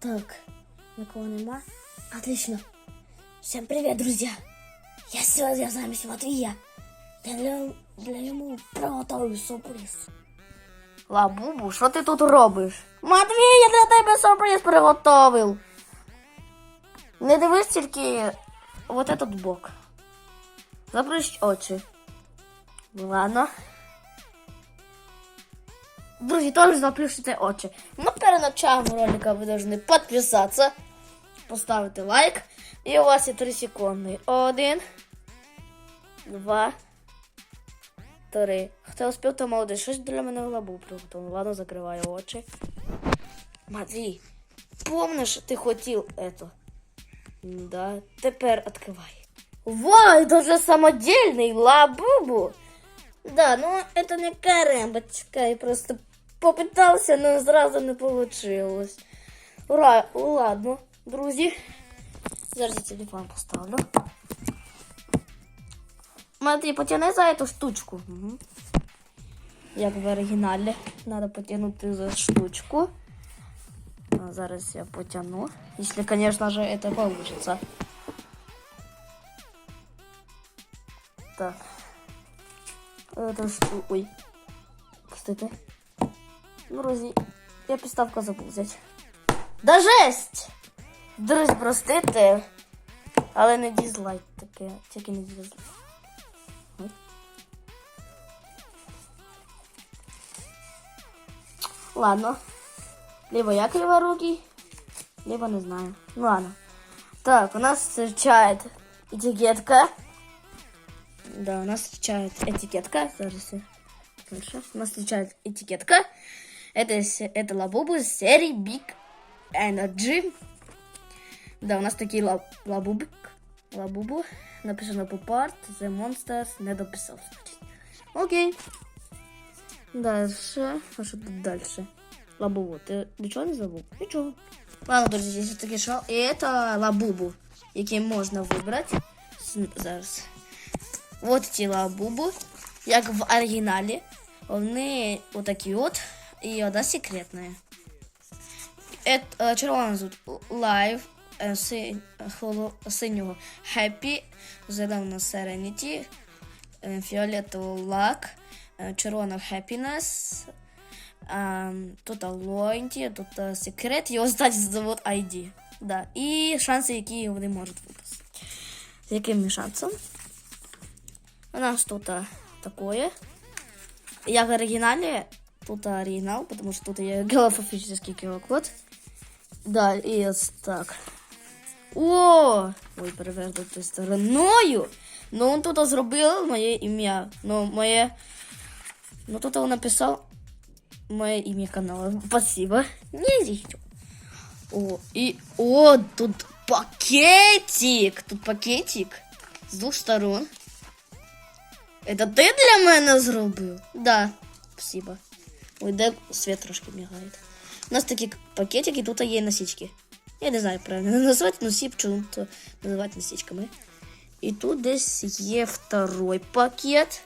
Так, никого нема. Отлично. Всем привет, друзья. Я сегодня замість Матвія. Я для, для йому приготую сюрприз. Лабубу, що ти тут робиш? Матвій, я для тебе сюрприз приготовив. Не дивись тільки вот этот бок. Заплющ очі. Ладно. Друзі, теж заплющите очі. Ну, перед началом ролика ви должны підписатися, поставити лайк. І у вас є 3 секунди. Один, два, три. Хто успів, то молодець. Щось для мене в лабу приготував. Ладно, закриваю очі. Матвій, помниш, ти хотів это? Да, тепер відкривай. Вау, это же самодельный лабубу. Да, ну это не карембочка, я просто попытался, но сразу не получилось. Ура, ладно, друзі. Зараз я телефон поставлю. Матвій, потяни за эту штучку. Угу. Як в оригіналі. Надо потягнути за штучку. А зараз я потяну. Если, конечно же, это получится. Так. Это что? Ой. Пустите. Друзі, я підставку забув взяти. Да жесть! Друзі, простите. Але не дізлайк таке. Тільки не дізлайк. Ой. Ладно. Либо я криворукий, либо не знаю. Ну ладно. Так, у нас встречает этикетка. Да, у нас встречает этикетка. Зараз я дальше. У нас встречает этикетка. Это, с- это лабубу из серии Big Energy. Да, у нас такие ла- лабубик. Лабубу. Написано по part. The Monsters. Не дописал, значит. Окей. Дальше. А что тут дальше? Лабубу. Ти нічого не забув? Нічого. Ладно, друзі, я таки шел. І це лабубу, який можна вибрати. С- Зараз. Вот ці лабубу, як в оригіналі. Вони отакі от. І одна секретна. Это червона тут Live, си- синього Happy, зелена Serenity, е, фіолетово Luck, червона Happiness, тут Loyalty, тут е, секрет, і останній зовут ID. Да. І шанси, які вони можуть випасти. З яким шансом? У нас тут а, такое. Як в оригинале, тут оригинал, потому что тут є голофофический QR-код. Да, і ось так. О! Ой, перевернути стороною. Ну, он тут зробив моє ім'я. Ну, моє. Ну, тут он написав моє ім'я каналу. Спасибо. Не зіщу. О, і. О, тут пакетик. Тут пакетик. З двох сторон. Это ти для мене зробив? Да, спасибо. Ой, де світ трошки мігає. У нас такі пакетики, тут є носички. Я не знаю правильно назвати, но всі чому-то називають носичками. І тут десь є второй пакет.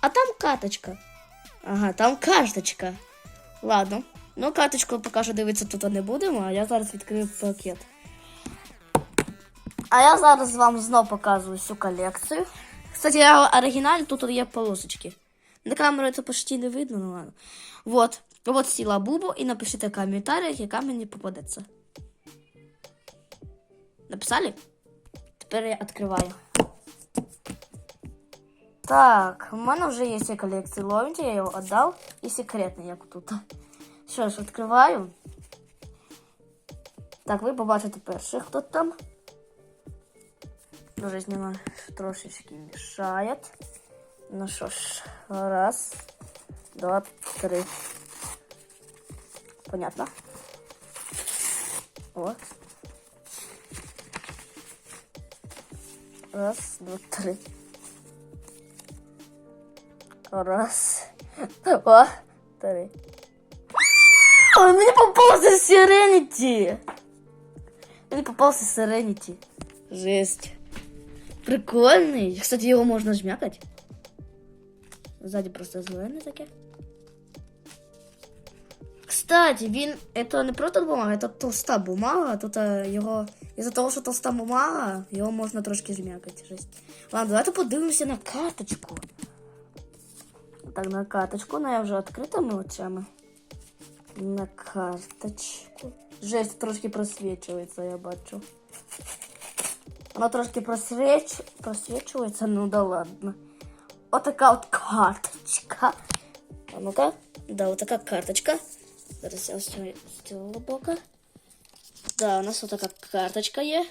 А там каточка. Ага, там карточка. Ладно. Ну, карточку поки що дивитися тут не будемо, а я зараз відкрию пакет. А я зараз вам знов показую всю колекцію. Кстати, я оригіналі тут є полосочки. На камеру це почти не видно, ну ладно. Вот. Вот сіла бубу і напишіть в коментарях, яка мені попадеться. Написали? Тепер я відкриваю. Так, у мене вже є всі колекції Ловінті, я його віддав. І секретний, як тут. Що ж, відкриваю. Так, ви побачите перших, хто там. Дуже знімаю трошечки мешает. Ну що ж, раз, два, три. Понятно? О. Раз, два, три. Раз, два, три. Ой, мені попався Serenity! Мені попався Serenity. Жесть. Прикольный. Кстати, его можно жмякать. Сзади просто зелене таке. Кстати, він це не просто бумага, це толста бумага. Тут його. Із-за того, що толста бумага, його можна трошки зм'якати. Ладно, давайте подивимося на карточку. Так, на карточку, ну я вже відкритими очами. На карточку. Жесть, трошки просвічується, я бачу. Вона трошки просвіч... просвічується, ну да ладно. Отака от карточка. А ну-ка. Да, вот такая карточка. Зараз я ось з. Да, у нас вот така карточка є.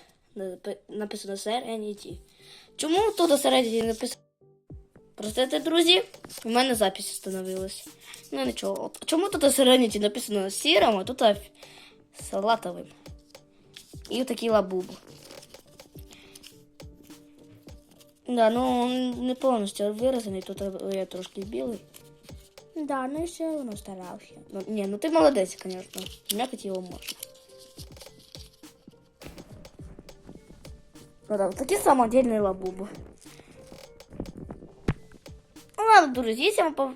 Написано Serenity. Чому тут Serenity написано? Простите, друзі, у мене запись встановилась. Ну нічого. Чому тут Serenity написано сірим, а тут салатовим? І такий лабуб. Да, ну он не повністю виразений, тут я трошки білий. Да, ну все одно старався. Ну, ні, ну ти молодець, звісно. М'якати його можна. Ну да, такі самодільні лабуби. Ну ладно, друзі, якщо вам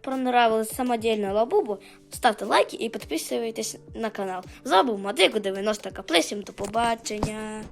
понравилась самодільна лабубу, ставте лайки і підписуйтесь на канал. Забув Мадику 90 каплесім. До побачення.